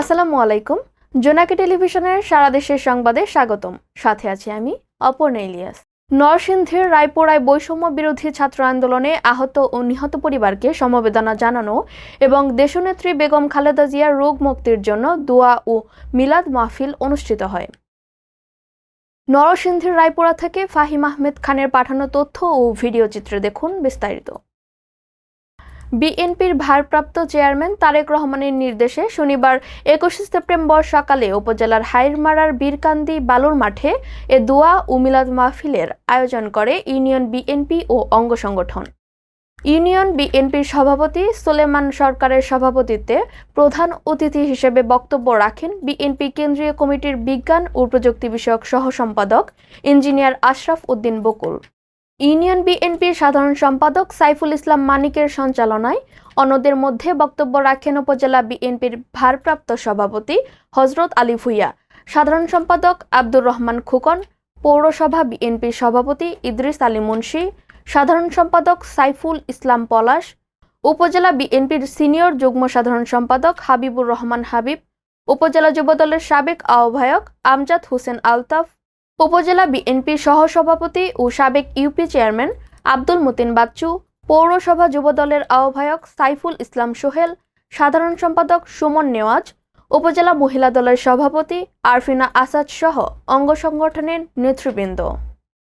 আসসালামু আলাইকুম। জোনাকি টেলিভিশনের সারা দেশের সংবাদে স্বাগতম। সাথে আছি আমি অপর্ণা ইলিয়াস। নরসিংদীর রায়পুরায় বৈষম্য বিরোধী ছাত্র আন্দোলনে আহত ও নিহত পরিবারকে সমবেদনা জানানো এবং দেশনেত্রী বেগম খালেদা জিয়ার রোগ মুক্তির জন্য দোয়া ও মিলাদ মাহফিল অনুষ্ঠিত হয়। নরসিংদীর রায়পুরা থেকে ফাহিম আহমেদ খানের পাঠানো তথ্য ও ভিডিও চিত্রে দেখুন বিস্তারিত। বিএনপির ভারপ্রাপ্ত চেয়ারম্যান তারেক রহমানের নির্দেশে শনিবার একুশে সেপ্টেম্বর সকালে উপজেলার হাইরমারার বীরকান্দি বালুর মাঠে এ দোয়া ও মিলাদ মাহফিলের আয়োজন করে ইউনিয়ন বিএনপি ও অঙ্গ সংগঠন। ইউনিয়ন বিএনপির সভাপতি সোলেমান সরকারের সভাপতিত্বে প্রধান অতিথি হিসেবে বক্তব্য রাখেন বিএনপি কেন্দ্রীয় কমিটির বিজ্ঞান ও প্রযুক্তি বিষয়ক সহ সম্পাদক ইঞ্জিনিয়ার আশরাফ উদ্দিন বকুল। ইউনিয়ন বিএনপির সাধারণ সম্পাদক সাইফুল ইসলাম মানিকের সঞ্চালনায় অন্যদের মধ্যে বক্তব্য রাখেন উপজেলা বিএনপির ভারপ্রাপ্ত সভাপতি হজরত আলী ভুইয়া, সাধারণ সম্পাদক আব্দুর রহমান খুকন, পৌরসভা বিএনপির সভাপতি ইদ্রিস আলী মুন্সি, সাধারণ সম্পাদক সাইফুল ইসলাম পলাশ, উপজেলা বিএনপির সিনিয়র যুগ্ম সাধারণ সম্পাদক হাবিবুর রহমান হাবিব, উপজেলা যুবদলের সাবেক আহ্বায়ক আমজাদ হোসেন আলতাফ উপজেলা বিএনপির সহসভাপতি ও সাবেক ইউপি চেয়ারম্যান আব্দুল মতিন বাচ্চু, পৌরসভা যুবদলের আহ্বায়ক সাইফুল ইসলাম সোহেল, সাধারণ সম্পাদক সুমন নেওয়াজ, উপজেলা মহিলা দলের সভাপতি আরফিনা আসাদ সহ অঙ্গ সংগঠনের নেতৃবৃন্দ।